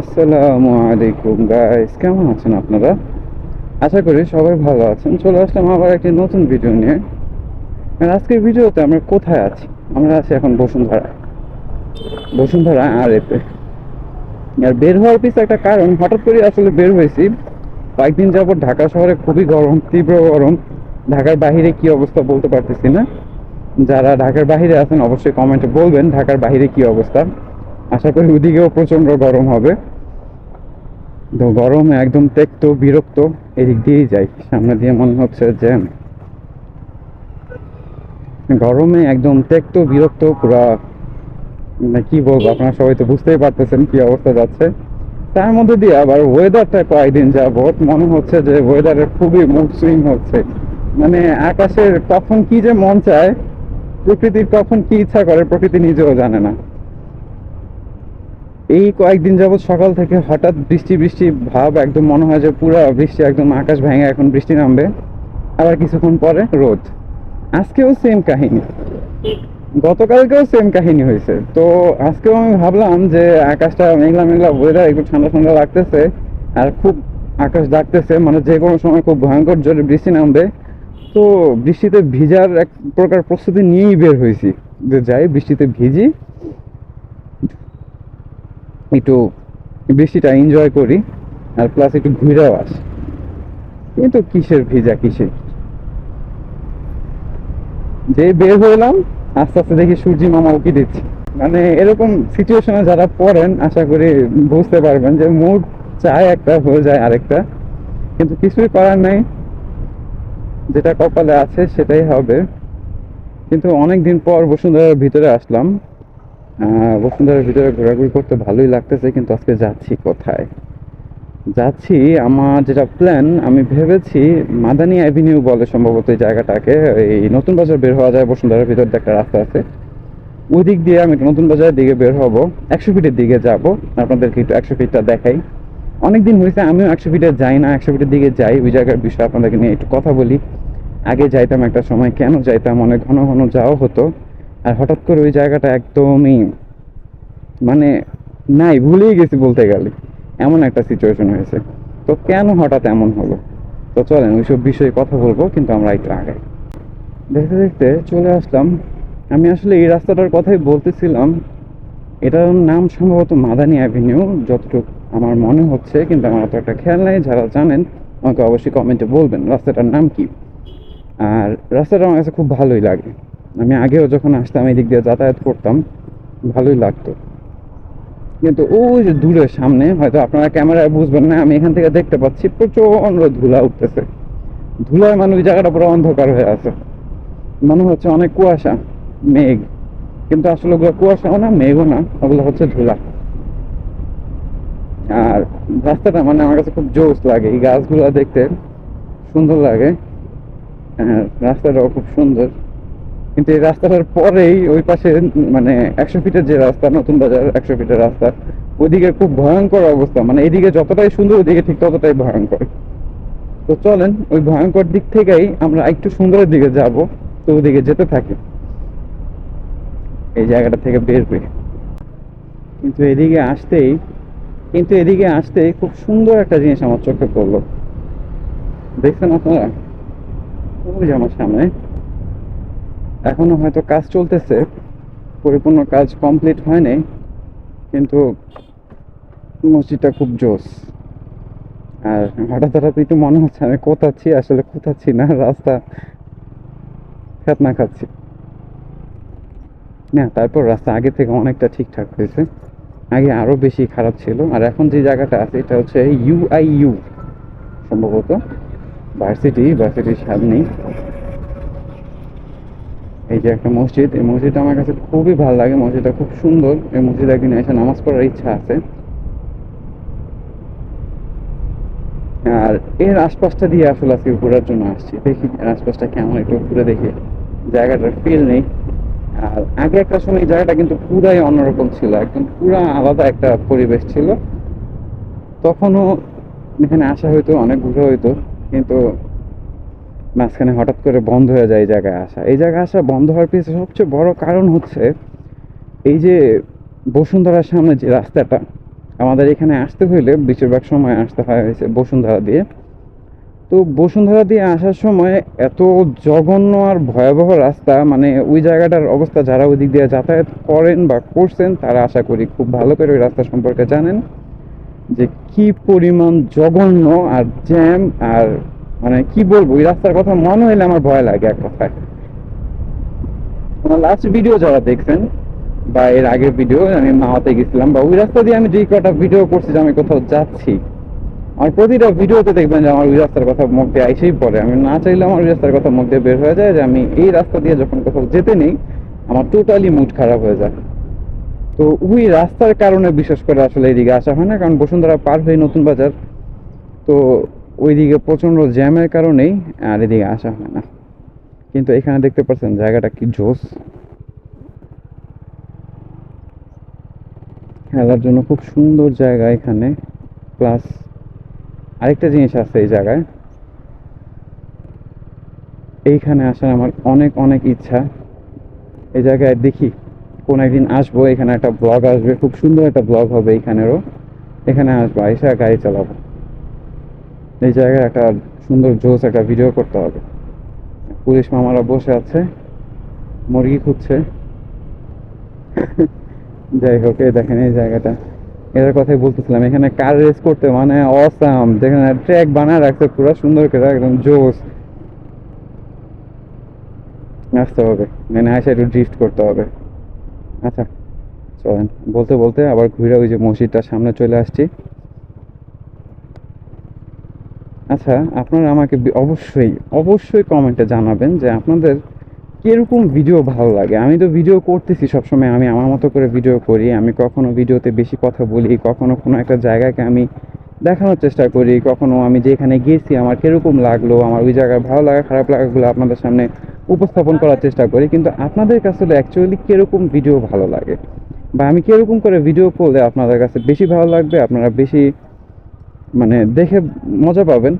আসসালামু আলাইকুম গাইস কেমন আছেন আপনারা? আশা করি সবাই ভালো আছেন। চলে আসলাম আবার একটি নতুন ভিডিও নিয়ে। আজকের ভিডিওতে আমরা কোথায় আছি? আমরা আছি এখন বসুন্ধরা বসুন্ধরা আর এতে আর বের হওয়ার পিছনে একটা কারণ, হঠাৎ করে আসলে বের হয়েছি। কয়েকদিন যাবত ঢাকা শহরে খুবই গরম, তীব্র গরম। ঢাকার বাইরে কি অবস্থা বলতে পারতেছি না। যারা ঢাকার বাইরে আছেন, অবশ্যই কমেন্টে বলবেন, ঢাকার বাইরে কি অবস্থা। আশা করি ওদিকেও প্রচণ্ড গরম হবে। তো গরমে একদম তেক্ত, বিরক্ত, এদিক দিয়েই যাই। সামনে দিয়ে মনে হচ্ছে যে গরমে একদম তেক্ত, বিরক্ত, পুরা মানে কি বলব, আপনারা সবাই তো বুঝতেই পারতেছেন কি অবস্থা যাচ্ছে। তার মধ্যে দিয়ে আবার ওয়েদারটা কয়েকদিন যাবত মনে হচ্ছে যে ওয়েদারের খুবই মুড সুইং হচ্ছে। মানে আকাশের কখন কি যে মন চায়, প্রকৃতির কখন কি ইচ্ছা করে, প্রকৃতি নিজেও জানে না। এই কয়েকদিন যাবত সকাল থেকে হঠাৎ বৃষ্টি বৃষ্টি, ভাব, একদম মনে হয় যে পুরো বৃষ্টি, একদম আকাশ ভেঙে এখন বৃষ্টি নামবে। আবার কিছুক্ষণ পরে রোদ। আজকেও সেম কাহিনী। গতকালকেও সেম কাহিনী হয়েছে। তো আজকেও আমি ভাবলাম যে আকাশটা মেঘলা মেঘলা ওয়েদার একটু ঠান্ডা ঠান্ডা লাগতেছে। আর খুব আকাশ ডাকতেছে মানে যে কোনো সময় খুব ভয়ঙ্কর জোরে বৃষ্টি নামবে। তো বৃষ্টিতে ভিজার এক প্রকার প্রস্তুতি নিয়েই বের হয়েছি। যে যাই বৃষ্টিতে ভিজি একটু বৃষ্টিটা এনজয় করি, আর প্লাস একটু ঘুরেও আসি। কিন্তু কিসের ভিজা, কিসের? যে বের হইলাম, আস্তে আস্তে দেখি সূর্যি মামা উকি দিচ্ছে। মানে এরকম সিচুয়েশনে যারা পড়েন, আশা করি বুঝতে পারবেন যে মুড চায় একটা, হয়ে যায় আরেকটা। কিন্তু কিছুই করার নাই। যেটা কপালে আছে, সেটাই হবে। কিন্তু অনেক দিন পর বসুন্ধরার ভিতরে আসলাম। বসুন্ধরার ভিতরে ঘোরাঘুরি করতে ভালোই লাগতেছে, কিন্তু আজকে যাচ্ছি কোথায়? যাচ্ছি, আমার যেটা প্ল্যান আমি ভেবেছি মাদানী অ্যাভিনিউ বলে সম্ভবত এই জায়গাটাকে, এই নতুন বাজার বের হওয়া যায়, বসুন্ধরার ভিতর একটা রাস্তা আছে। ওই দিক দিয়ে আমি নতুন বাজারের দিকে বের হব, একশো ফিটের দিকে যাব, আপনাদেরকে একটু একশো ফিটটা দেখাই। অনেক দিন হয়েছে, আমিও একশো ফিটে যাই না, একশো ফিটের দিকে যাই, ওই জায়গার বিষয়ে আপনাদেরকে নিয়ে একটু কথা বলি। আগে যাইতাম একটা সময়, কেন যাইতাম, অনেক ঘন ঘন যাওয়া হতো। আর হঠাৎ করে ওই জায়গাটা একদমই মানে নাই, ভুলেই গেছি বলতে গেলে। এমন একটা সিচুয়েশন হয়েছে। তো কেন হঠাৎ এমন হলো? তো চলেন, ওইসব বিষয়ে কথা বলব, কিন্তু আমরা একটু আগাই দেখতে দেখতে চলে আসলাম। আমি আসলে এই রাস্তাটার কথাই বলতেছিলাম। এটার নাম সম্ভবত মাদানী অ্যাভিনিউ, যতটুকু আমার মনে হচ্ছে, কিন্তু আমার অত একটা খেয়াল নেই, যারা জানেন, আমাকে অবশ্যই কমেন্টে বলবেন রাস্তাটার নাম কি। আর রাস্তাটা আমার কাছে খুব ভালোই লাগে। আমি আগেও যখন আসতাম এই দিক দিয়ে যাতায়াত করতাম, ভালোই লাগতো। কিন্তু ওই যে দূরে সামনে, হয়তো আপনারা ক্যামেরায় বুঝবেন না, আমি এখান থেকে দেখতে পাচ্ছি প্রচণ্ড ধুলা উঠতেছে। ধুলায় মানে ওই জায়গাটা পুরো অন্ধকার হয়ে আছে। মনে হচ্ছে অনেক কুয়াশা, মেঘ। কিন্তু আসলে ওগুলো কুয়াশাও না, মেঘও না, ওগুলো হচ্ছে ধুলা। আর রাস্তাটা মানে আমার কাছে খুব জোস লাগে, এই গাছগুলো দেখতে সুন্দর লাগে। আর রাস্তাটাও খুব সুন্দর। কিন্তু এই রাস্তাটার পরেই ওই পাশে মানে একশো ফিটের যে রাস্তা, নতুন বাজার একশো ফিটের রাস্তা, ওইদিকে খুব ভয়ঙ্কর অবস্থা। মানে এদিকে যতটাই সুন্দর, ওইদিকে ঠিক ততটাই ভয়ঙ্কর। তো চলেন, ওই ভয়ঙ্কর দিক থেকেই আমরা একটু সুন্দরের দিকে যাব, তো ওদিকে যেতে থাকি। এই জায়গাটা থেকে বের হয়ে কিন্তু এদিকে আসতেই, কিন্তু এদিকে আসতেই খুব সুন্দর একটা জিনিস আমার চোখে পড়ল। দেখছেন আপনারা? আমার সামনে। এখনও হয়তো কাজ চলতেছে, পরিপূর্ণ কাজ কমপ্লিট হয়নি, কিন্তু মসজিদটা খুব জোস। আর হঠাৎ হঠাৎ একটু মনে হচ্ছে আমি কোথাচ্ছি, আসলে কোথাচ্ছি না, রাস্তা ফেতনা খাচ্ছি। না, তারপর রাস্তা আগে থেকে অনেকটা ঠিকঠাক হয়েছে। আগে আরও বেশি খারাপ ছিল, আর এখন যে জায়গাটা আছে, এটা হচ্ছে ইউআইইউ সম্ভবত। ভার্সিটি ভার্সিটির সামনেই। যে একটা মসজিদ, এই মসজিদটা আমার কাছে খুবই ভালো লাগে, মসজিদটা খুব সুন্দর। এই মসজিদে একদিন এসে নামাজ পড়ার ইচ্ছা আছে। আর এর আশপাশটা দিয়ে আসলে আজকে ঘোরার জন্য আসছি। দেখি আশপাশটা কেমন, একটু ঘুরে দেখি। জায়গাটার ফিল নেই। আর আগে একটা সময় এই জায়গাটা কিন্তু পুরাই অন্যরকম ছিল, একদম পুরা আলাদা একটা পরিবেশ ছিল। তখনও এখানে আসা হইতো, অনেক ঘুরে হইতো। কিন্তু মাঝখানে হঠাৎ করে বন্ধ হয়ে যায় এই জায়গায় আসা। এই জায়গায় আসা বন্ধ হওয়ার পিছনে সবচেয়ে বড় কারণ হচ্ছে এই যে বসুন্ধরার সামনে যে রাস্তাটা, আমাদের এখানে আসতে হইলে বেশিরভাগ সময় আসতে হয় হয়েছে বসুন্ধরা দিয়ে। তো বসুন্ধরা দিয়ে আসার সময় এত জঘন্য আর ভয়াবহ রাস্তা মানে ওই জায়গাটার অবস্থা, যারা ওই দিক দিয়ে যাতায়াত করেন বা করছেন, তারা আশা করি খুব ভালো করে ওই রাস্তা সম্পর্কে জানেন যে কি পরিমাণ জঘন্য আর জ্যাম আর মানে কি বলব, ওই রাস্তার কথা মনে হইলে আমার ভয় লাগে এক কথায়। লাস্ট ভিডিও যারা দেখছেন, বা এর আগের ভিডিও আমি মাওয়াতে গেছিলাম, বা ওই রাস্তা দিয়ে আমি যে কটা ভিডিও করছি যে আমি কোথাও যাচ্ছি, আমার প্রতিটা ভিডিওতে দেখবেন যে আমার ওই রাস্তার কথা মুখ দিয়ে আইসেই পড়ে। আমি না চাইলে আমার ওই রাস্তার কথা মুখ দিয়ে বের হয়ে যায় যে আমি এই রাস্তা দিয়ে যখন কোথাও যেতে নেই, আমার টোটালি মুড খারাপ হয়ে যায়। তো ওই রাস্তার কারণে বিশেষ করে আসলে এইদিকে আসা হয় না, কারণ বসুন্ধরা পার হয়ে নতুন বাজার। তো ওইদিকে প্রচণ্ড জ্যামের কারণেই আর এদিকে আসা হয় না। কিন্তু এখানে দেখতে পাচ্ছেন জায়গাটা কি জোস খেলার জন্য খুব সুন্দর জায়গা এখানে। প্লাস আরেকটা জিনিস আছে এই জায়গায়। এইখানে আসার আমার অনেক অনেক ইচ্ছা। এই জায়গায় দেখি কোন একদিন আসব, এখানে একটা ব্লগ আসবে, খুব সুন্দর একটা ব্লগ হবে এখানেরও। এখানে আসব এসে গাড়ি চালাবো। এই জায়গায় একটা সুন্দর জোস একটা ভিডিও করতে হবে। পুলিশ মামারা বসে আছে, মুরগি খুঁজছে। যাই হোক, এই দেখেন এই জায়গাটা। এটার কথাই বলতেছিলাম, এখানে কার রেস করতে? মানে অসাম যেখানে ট্র্যাক বানায় রাখছে, পুরো সুন্দর করে, একদম জোস আসতে হবে মানে আসে একটু ড্রিফট করতে হবে। আচ্ছা চলেন। বলতে বলতে আবার ঘুরে ওই যে মসজিদটার সামনে চলে আসছি। আচ্ছা আপনারা আমাকে অবশ্যই অবশ্যই কমেন্টে জানাবেন যে আপনাদের কীরকম ভিডিও ভালো লাগে। আমি তো ভিডিও করতেছি সবসময়, আমি আমার মতো করে ভিডিও করি। আমি কখনো ভিডিওতে বেশি কথা বলি, কখনো কোনো একটা জায়গাকে আমি দেখানোর চেষ্টা করি, কখনো আমি যেখানে গেছি আমার কীরকম লাগল, আমার ওই জায়গায় ভালো লাগা, খারাপ লাগাগুলো আপনাদের সামনে উপস্থাপন করার চেষ্টা করি। কিন্তু আপনাদের কাছে অ্যাকচুয়ালি কীরকম ভিডিও ভালো লাগে? বা আমি কীরকম করে ভিডিও করলে আপনাদের কাছে বেশি ভালো লাগবে? আপনারা বেশি মানে দেখে মজা পাবেন,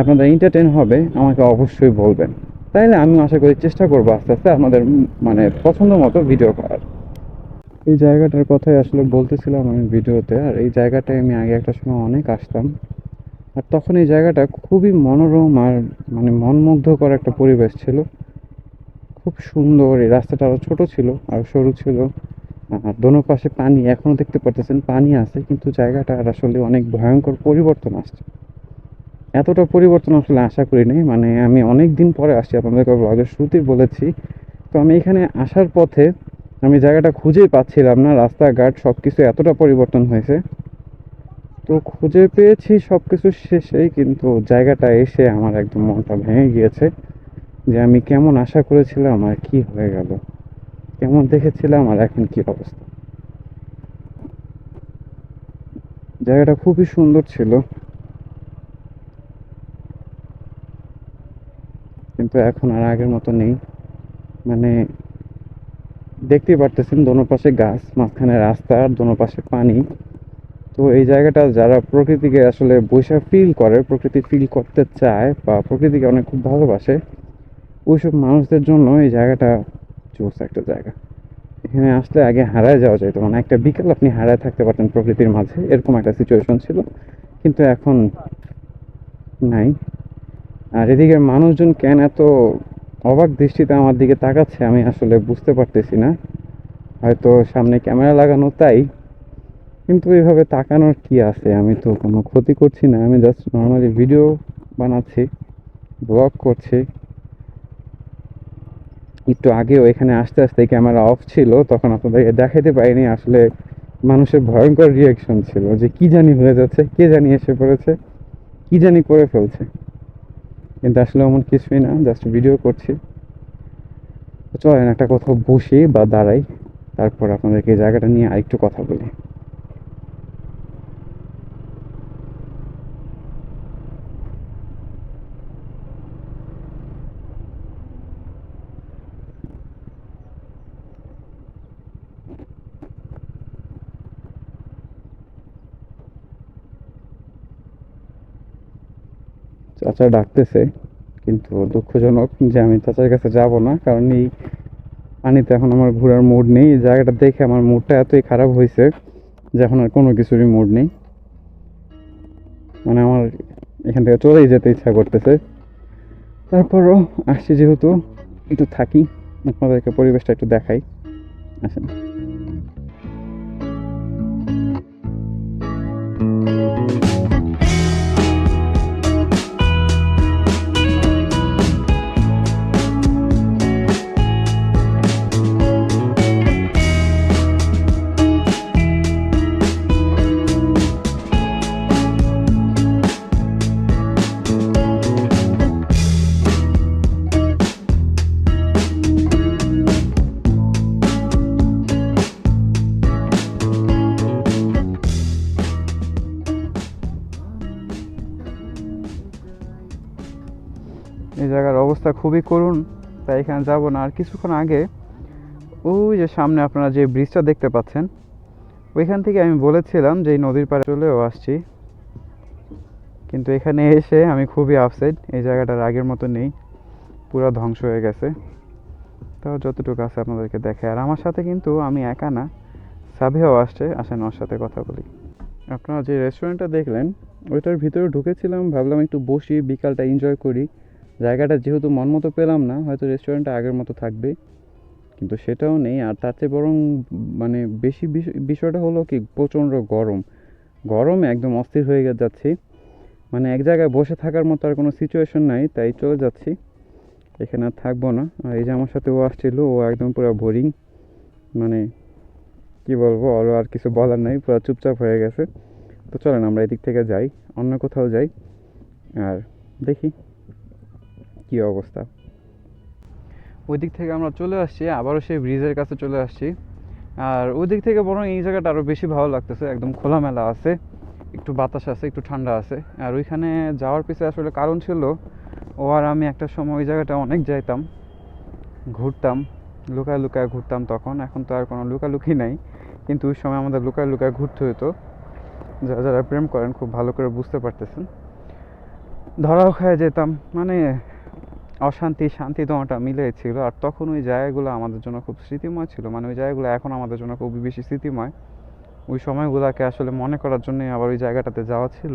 আপনাদের এন্টারটেন হবে, আমাকে অবশ্যই বলবেন। তাইলে আমি আশা করি চেষ্টা করব আস্তে আস্তে আপনাদের মানে পছন্দ মতো ভিডিও করার। এই জায়গাটার কথাই আসলে বলতেছিলাম আমি ভিডিওতে, আর এই জায়গাটায় আমি আগে একটা সময় অনেক আসতাম। আর তখন এই জায়গাটা খুবই মনোরম আর মানে মনমুগ্ধকর একটা পরিবেশ ছিল। খুব সুন্দর, এই রাস্তাটা আরও ছোটো ছিল, আর সরু ছিল। দোনো পাশে পানি এখনও দেখতে পারতেছেন, পানি আছে, কিন্তু জায়গাটা আসলে অনেক ভয়ঙ্কর পরিবর্তন আসছে। এতটা পরিবর্তন আসলে আশা করি নাই মানে আমি অনেক দিন পরে আসছি, আপনাদেরকে ব্লগের শুরুতেই বলেছি। তো আমি এখানে আসার পথে আমি জায়গাটা খুঁজেই পাচ্ছিলাম না, রাস্তাঘাট সব কিছু এতটা পরিবর্তন হয়েছে। তো খুঁজে পেয়েছি সব কিছু শেষেই কিন্তু জায়গাটা এসে আমার একদম মনটা ভেঙে গিয়েছে যে আমি কেমন আশা করেছিলাম আর কি হয়ে গেল। কেমন দেখেছিলাম আর এখন কি অবস্থা? জায়গাটা খুবই সুন্দর ছিল। কিন্তু এখন আর আগের মতো নেই। মানে দেখতেই পারতেছেন দোনো পাশে গাছ, মাঝখানে রাস্তা আর দোনো পাশে পানি। তো এই জায়গাটা যারা প্রকৃতিকে আসলে বৈশাখ ফিল করে, প্রকৃতি ফিল করতে চায় বা প্রকৃতিকে অনেক খুব ভালোবাসে, ওইসব মানুষদের জন্য এই জায়গাটা জোস একটা জায়গা। এখানে আসলে আগে হারায় যাওয়া যেত মানে একটা বিকেল আপনি হারায় থাকতে পারতেন প্রকৃতির মাঝে। এরকম একটা সিচুয়েশন ছিল। কিন্তু এখন নাই। আর এদিকে মানুষজন কেন এত অবাক দৃষ্টিতে আমার দিকে তাকাচ্ছে আমি আসলে বুঝতে পারতেছি না। হয়তো সামনে ক্যামেরা লাগানো তাই। কিন্তু এইভাবে তাকানোর কি আছে? আমি তো কোনো ক্ষতি করছি না। আমি জাস্ট নর্মালি ভিডিও বানাচ্ছি ব্লগ করছি। একটু আগেও এখানে আসতে আসতে ক্যামেরা অফ ছিল, তখন আপনাদেরকে দেখাতে পারিনি, আসলে মানুষের ভয়ঙ্কর রিয়াকশন ছিল যে কি জানি হয়ে যাচ্ছে, কে জানি এসে পড়েছে, কি জানি করে ফেলছে। কিন্তু আসলে এমন কিছুই না জাস্ট ভিডিও করছি। চলেন একটা কোথাও বসি বা দাঁড়াই, তারপর আপনাদেরকে জায়গাটা নিয়ে আরেকটু কথা বলি। চাচা ডাকতেছে, কিন্তু দুঃখজনক যে আমি চাচার কাছে যাব না, কারণ এই পানিতে এখন আমার ঘোরার মুড নেই। এই জায়গাটা দেখে আমার মুডটা এতই খারাপ হয়েছে যে এখন আর কোনো কিছুরই মুড নেই। মানে আমার এখান থেকে চলেই যেতে ইচ্ছা করতেছে। তারপরও আসছি যেহেতু, একটু থাকি, আপনাদেরকে পরিবেশটা একটু দেখাই। আসেন। অবস্থা খুবই করুন, তাই এখানে যাব না। আর কিছুক্ষণ আগে ওই যে সামনে আপনারা যে ব্রিজটা দেখতে পাচ্ছেন, ওইখান থেকে আমি বলেছিলাম যে নদীর পাড়ে চলেও আসছি। কিন্তু এখানে এসে আমি খুবই আপসেট এই জায়গাটার আগের মতো নেই, পুরো ধ্বংস হয়ে গেছে। তাও যতটুকু আছে আপনাদেরকে দেখে আর আমার সাথে কিন্তু আমি একা না, সাবিয়াও আসছে, আসেন ওর সাথে কথা বলি। আপনারা যে রেস্টুরেন্টটা দেখলেন, ওইটার ভিতরে ঢুকেছিলাম, ভাবলাম একটু বসি, বিকালটা এনজয় করি। জায়গাটা যেহেতু মন মতো পেলাম না, হয়তো রেস্টুরেন্টটা আগের মতো থাকবে কিন্তু সেটাও নেই, আর তার চেয়ে বরং মানে বেশি বিষ- বিষয়টা হলো কি, প্রচণ্ড গরম। গরমে একদম অস্থির হয়ে যাচ্ছি। মানে এক জায়গায় বসে থাকার মতো আর কোনো সিচুয়েশন নাই, তাই চলে যাচ্ছি। এখানে আর থাকব না। আর এই যে আমার সাথে ও আসছিল, ও একদম পুরো বোরিং মানে কি বলব, ওর আর কিছু বলার নাই, পুরো চুপচাপ হয়ে গেছে। তো চলেন, আমরা এদিক থেকে যাই, অন্য কোথাও যাই। আর দেখি। কি অবস্থা? ওই দিক থেকে আমরা চলে আসছি, আবারও সেই ব্রিজের কাছে চলে আসছি। আর ওই দিক থেকে বরং এই জায়গাটা আরও বেশি ভালো লাগতেছে, একদম খোলামেলা আছে, একটু বাতাস আছে, একটু ঠান্ডা আছে। আর ওইখানে যাওয়ার পিছনে আসলে কারণ ছিল, ও আর আমি একটা সময় ওই জায়গাটা অনেক যাইতাম, ঘুরতাম, লুকায় লুকায় ঘুরতাম তখন, এখন তো আর কোনো লুকালুকি নাই, কিন্তু ওই সময় আমাদের লুকায় লুকায় ঘুরতে হতো যারা যারা প্রেম করেন খুব ভালো করে বুঝতে পারতেছেন। ধরাও খায় যেতাম মানে অশান্তি, শান্তি দোয়াটা মিলে ছিল। আর তখন ওই জায়গাগুলো আমাদের জন্য খুব স্মৃতিময় ছিল। মানে ওই জায়গাগুলো এখন আমাদের জন্য খুব বেশি স্মৃতিময়। ওই সময়গুলোকে আসলে মনে করার জন্যই আবার ওই জায়গাটাতে যাওয়া ছিল।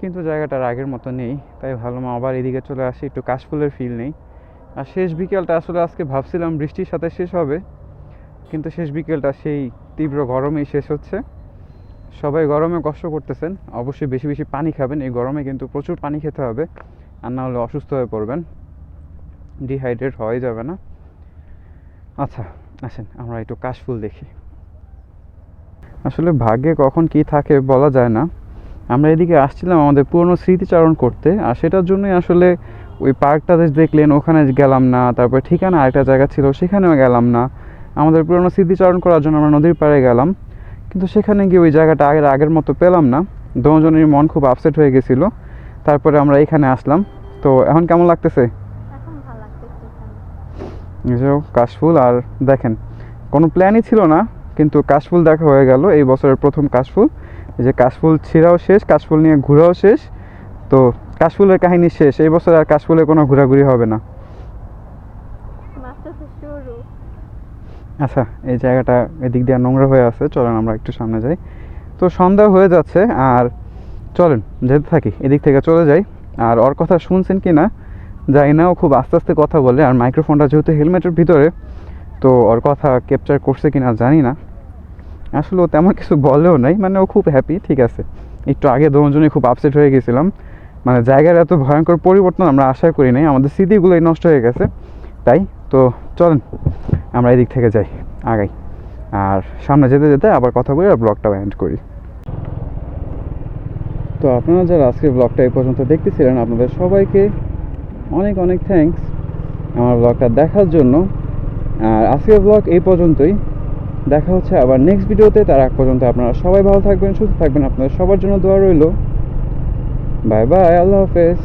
কিন্তু জায়গাটার আগের মতো নেই। তাই ভাবলাম আবার এদিকে চলে আসি। একটু কাশফুলের ফিল নেই। আর শেষ বিকেলটা আসলে আজকে ভাবছিলাম বৃষ্টির সাথে শেষ হবে। কিন্তু শেষ বিকেলটা সেই তীব্র গরমেই শেষ হচ্ছে। সবাই গরমে কষ্ট করতেছেন। অবশ্যই বেশি বেশি পানি খাবেন। এই গরমে কিন্তু প্রচুর পানি খেতে হবে। আর না হলে অসুস্থ হয়ে পড়বেন। ডিহাইড্রেট হওয়াই যাবে না। আচ্ছা আসেন, আমরা একটু কাশফুল দেখি। আসলে ভাগ্যে কখন কি থাকে বলা যায় না। আমরা এদিকে আসছিলাম আমাদের পুরনো স্মৃতিচারণ করতে, আর সেটার জন্যই আসলে ওই পার্কটা যে দেখলেন, ওখানে গেলাম না, তারপর ঠিকানা আরেকটা জায়গা ছিল, সেখানেও গেলাম না। আমাদের পুরনো স্মৃতিচারণ করার জন্য আমরা নদীর পাড়ে গেলাম, কিন্তু সেখানে গিয়ে ওই জায়গাটা আগের আগের মতো পেলাম না। দুজনের মন খুব আপসেট হয়ে গেছিল। তারপরে আমরা এখানে আসলাম। তো এখন কেমন লাগতেছে? যে কাশফুল আর দেখেন কোনো প্ল্যানই ছিল না কিন্তু কাশফুল দেখা হয়ে গেল এই বছরের প্রথম কাশফুল। এই যে কাশফুল ছিঁড়াও শেষ কাশফুল নিয়ে ঘোরাও শেষ। তো কাশফুলের কাহিনী শেষ এই বছর আর কাশফুলে কোনো ঘোরাঘুরি হবে না। আচ্ছা এই জায়গাটা এদিক দিয়ে নোংরা হয়ে আছে চলেন আমরা একটু সামনে যাই। তো সন্ধ্যা হয়ে যাচ্ছে আর চলেন যেতে থাকি এদিক থেকে চলে যাই। আর ওর কথা শুনছেন কি না জানি না ও খুব আস্তে আস্তে কথা বলে, আর মাইক্রোফোনটা যেহেতু হেলমেটের ভিতরে, তো ওর কথা ক্যাপচার করছে কি না জানি না। আসলে ও তেমন কিছু বলেও নাই মানে ও খুব হ্যাপি ঠিক আছে। একটু আগে দুজনেই খুব আপসেট হয়ে গেছিলাম। মানে জায়গার এত ভয়ঙ্কর পরিবর্তন আমরা আশা করি নাই, আমাদের স্মৃতিগুলোই নষ্ট হয়ে গেছে। তাই, তো চলেন, আমরা এদিক থেকে যাই, আগাই। আর সামনে যেতে যেতে আবার কথা বলি আর ব্লগটাও এন্ড করি। তো আপনারা যারা আজকের ব্লগটা এই পর্যন্ত দেখতেছিলেন, আপনাদের সবাইকে অনেক অনেক থ্যাংকস আমার ব্লগটা দেখার জন্য। আর আজকের ব্লগ এই পর্যন্তই। দেখা হচ্ছে আবার নেক্সট ভিডিওতে তার আগ পর্যন্ত আপনারা সবাই ভালো থাকবেন, সুস্থ থাকবেন। আপনাদের সবার জন্য দোয়া রইল। বাই বাই আল্লাহ হাফেজ।